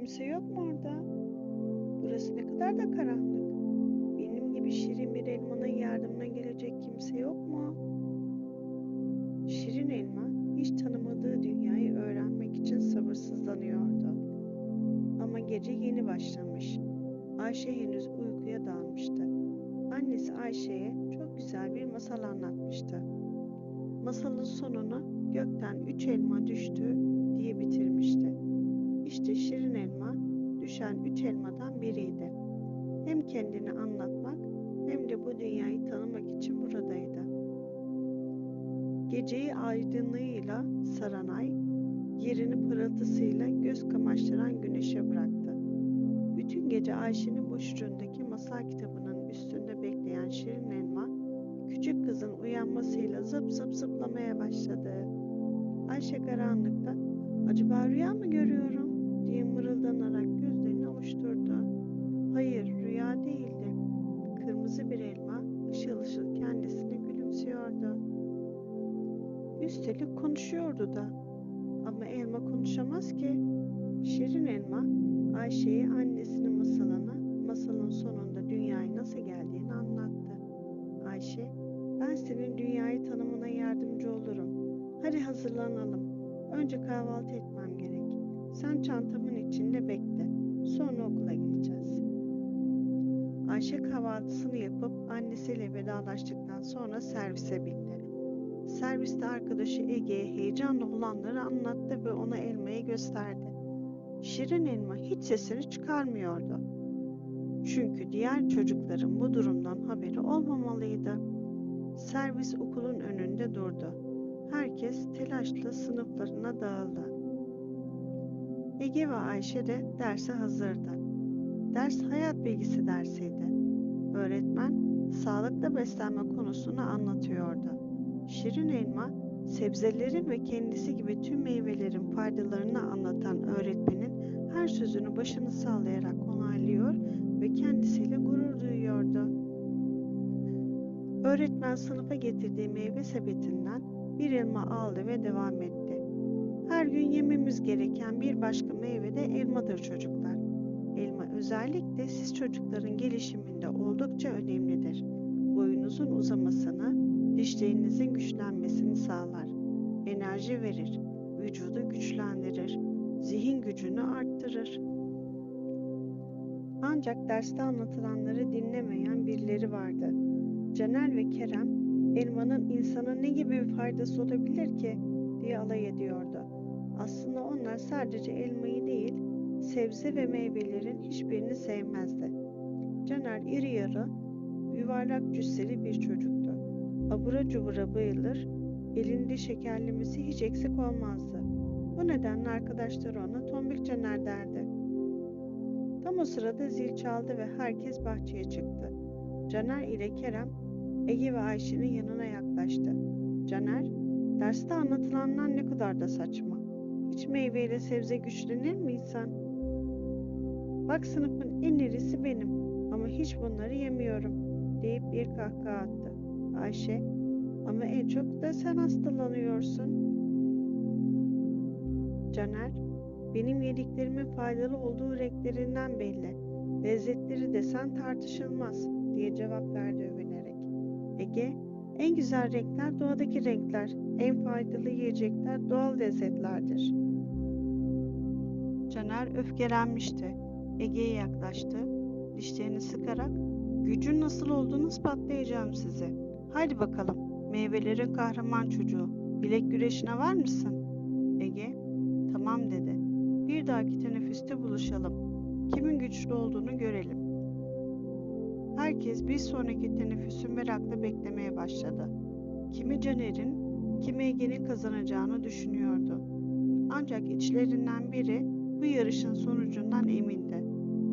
Kimse yok mu orada? Burası ne kadar da karanlık. Benim gibi şirin bir elmanın yardımına gelecek kimse yok mu? Şirin elma hiç tanımadığı dünyayı öğrenmek için sabırsızlanıyordu. Ama gece yeni başlamış. Ayşe henüz uykuya dalmıştı. Annesi Ayşe'ye çok güzel bir masal anlatmıştı. Masalın sonunu gökten üç elma düştü diye bitirmişti. Düşen üç elmadan biriydi. Hem kendini anlatmak hem de bu dünyayı tanımak için buradaydı. Geceyi aydınlığıyla saran ay, yerini pırıltısıyla göz kamaştıran güneşe bıraktı. Bütün gece Ayşe'nin başucundaki masal kitabının üstünde bekleyen Şirin elma, küçük kızın uyanmasıyla zıp zıp zıplamaya başladı. Ayşe karanlıkta, acaba rüya mı görüyorum diye mırıldanarak gözlerini ovuşturdu. Hayır, rüya değildi. Kırmızı bir elma ışıl ışıl kendisine gülümsüyordu. Üstelik konuşuyordu da. Ama elma konuşamaz ki. Şirin elma Ayşe'ye annesinin masalını, masalın sonunda dünyaya nasıl geldiğini anlattı. Ayşe, ben senin dünyayı tanımına yardımcı olurum. Hadi hazırlanalım. Önce kahvaltı etmem gerek. Sen çantamın içinde bekle. Sonra okula gideceğiz. Ayşe kahvaltısını yapıp annesiyle vedalaştıktan sonra servise bindi. Serviste arkadaşı Ege'ye heyecanla olanları anlattı ve ona elmayı gösterdi. Şirin elma hiç sesini çıkarmıyordu. Çünkü diğer çocukların bu durumdan haberi olmamalıydı. Servis okulun önünde durdu. Herkes telaşla sınıflarına dağıldı. Ege ve Ayşe de derse hazırdı. Ders hayat bilgisi dersiydi. Öğretmen sağlıklı beslenme konusunu anlatıyordu. Şirin elma, sebzelerin ve kendisi gibi tüm meyvelerin faydalarını anlatan öğretmenin her sözünü başını sallayarak onaylıyor ve kendisiyle gurur duyuyordu. Öğretmen sınıfa getirdiği meyve sepetinden bir elma aldı ve devam etti. Her gün yememiz gereken bir başka meyve de elmadır çocuklar. Elma özellikle siz çocukların gelişiminde oldukça önemlidir. Boyunuzun uzamasını, dişlerinizin güçlenmesini sağlar. Enerji verir, vücudu güçlendirir, zihin gücünü arttırır. Ancak derste anlatılanları dinlemeyen birileri vardı. Caner ve Kerem, elmanın insana ne gibi bir faydası olabilir ki diye alay ediyordu. Aslında onlar sadece elmayı değil, sebze ve meyvelerin hiçbirini sevmezdi. Caner iri yarı, yuvarlak cüsseli bir çocuktu. Abura cubura bayılır, elinde şekerlemesi hiç eksik olmazdı. Bu nedenle arkadaşları ona tombik Caner derdi. Tam o sırada zil çaldı ve herkes bahçeye çıktı. Caner ile Kerem Ege ve Ayşe'nin yanına yaklaştı. Caner, derste anlatılanlar ne kadar da saçma. Meyveyle sebze güçlenir mi insan? Bak sınıfın en irisi benim ama hiç bunları yemiyorum deyip bir kahkaha attı. Ayşe, ama en çok da sen hastalanıyorsun. Caner, benim yediklerimin faydalı olduğu renklerinden belli. Lezzetleri desen tartışılmaz diye cevap verdi övünerek. Ege, en güzel renkler doğadaki renkler, en faydalı yiyecekler doğal lezzetlerdir. Caner öfkelenmişti. Ege'ye yaklaştı. Dişlerini sıkarak, gücün nasıl olduğunu ispatlayacağım size. Haydi bakalım, meyvelerin kahraman çocuğu. Bilek güreşine var mısın? Ege, tamam dedi. Bir dahaki teneffüste buluşalım. Kimin güçlü olduğunu görelim. Herkes bir sonraki teneffüsü merakla beklemeye başladı. Kimi Caner'in, kimi Ege'nin kazanacağını düşünüyordu. Ancak içlerinden biri bu yarışın sonucundan emindi.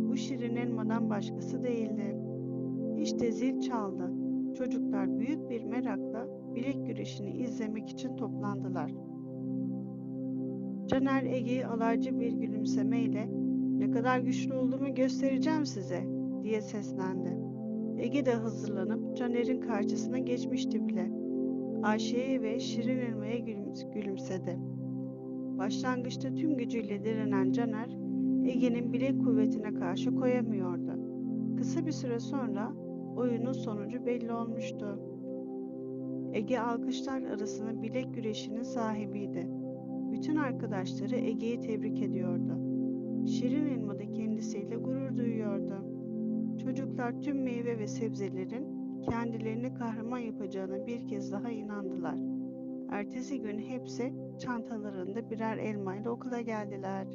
Bu şirin elmadan başkası değildi. İşte zil çaldı. Çocuklar büyük bir merakla bilek güreşini izlemek için toplandılar. Caner Ege'yi alaycı bir gülümsemeyle ne kadar güçlü olduğumu göstereceğim size diye seslendi. Ege de hazırlanıp Caner'in karşısına geçmişti bile. Ayşe'ye ve Şirin Elma'ya gülümsedi. Başlangıçta tüm gücüyle direnen Caner, Ege'nin bilek kuvvetine karşı koyamıyordu. Kısa bir süre sonra oyunun sonucu belli olmuştu. Ege alkışlar arasında bilek güreşinin sahibiydi. Bütün arkadaşları Ege'yi tebrik ediyordu. Şirin Elma da kendisiyle gurur duyuyordu. Çocuklar tüm meyve ve sebzelerin kendilerini kahraman yapacağına bir kez daha inandılar. Ertesi gün hepsi çantalarında birer elmayla okula geldiler.